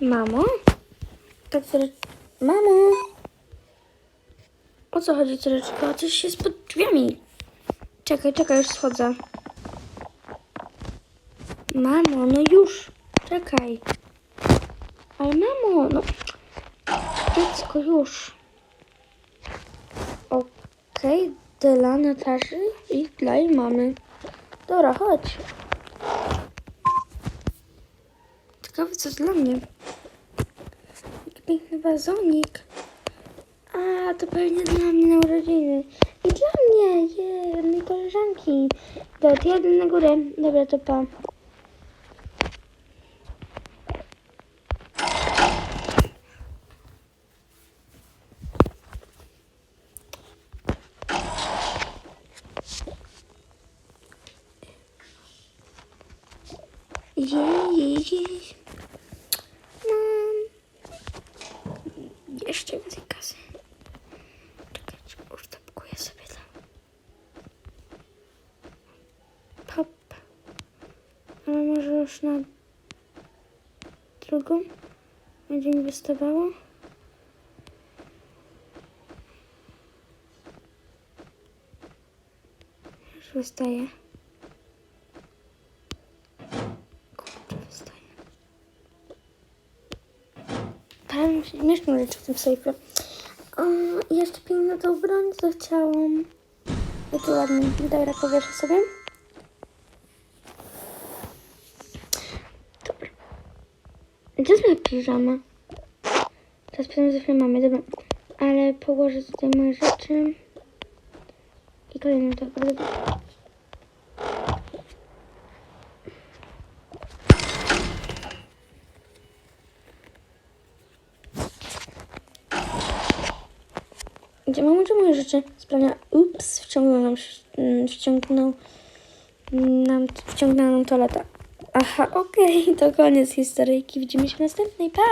Mamo? Tak. Mamo! O co chodzi, córeczko? Coś jest pod drzwiami. Czekaj, czekaj, już schodzę. Mamo, no już. Czekaj. Ale mamo, no. Dziecko, już. Okej, dla Nataszy i dla jej mamy. Dobra, chodź. Ciekawe, co dla mnie. Piękny wazonik. A, to pewnie dla mnie na urodziny. I dla mnie, je, od mojej koleżanki. To jadę na górę. Dobra, to pa. Jej, jej, jej. Mam jeszcze więcej kasy. Czekajcie, usztapkuję sobie to. Pop. Ale może już na drugą będzie mi wystawało. Już wystaje. Tam śmieszną rzecz w tym sejfie. I jeszcze piękną tą broń, co chciałam. Jaki ładny. Dobra, powieszę sobie. Gdzie jest moja piżama? Teraz powiem, że mamy, dobra. Ale położę tutaj moje rzeczy. I kolejną tak. Dobra. Gdzie mam gdzie moje rzeczy? Sprawia. Ups, wciągnął nam, mm, wciągnął nam, wciągnęła nam toaleta. Aha, okej, to koniec historyjki. Widzimy się w następnej. Pa!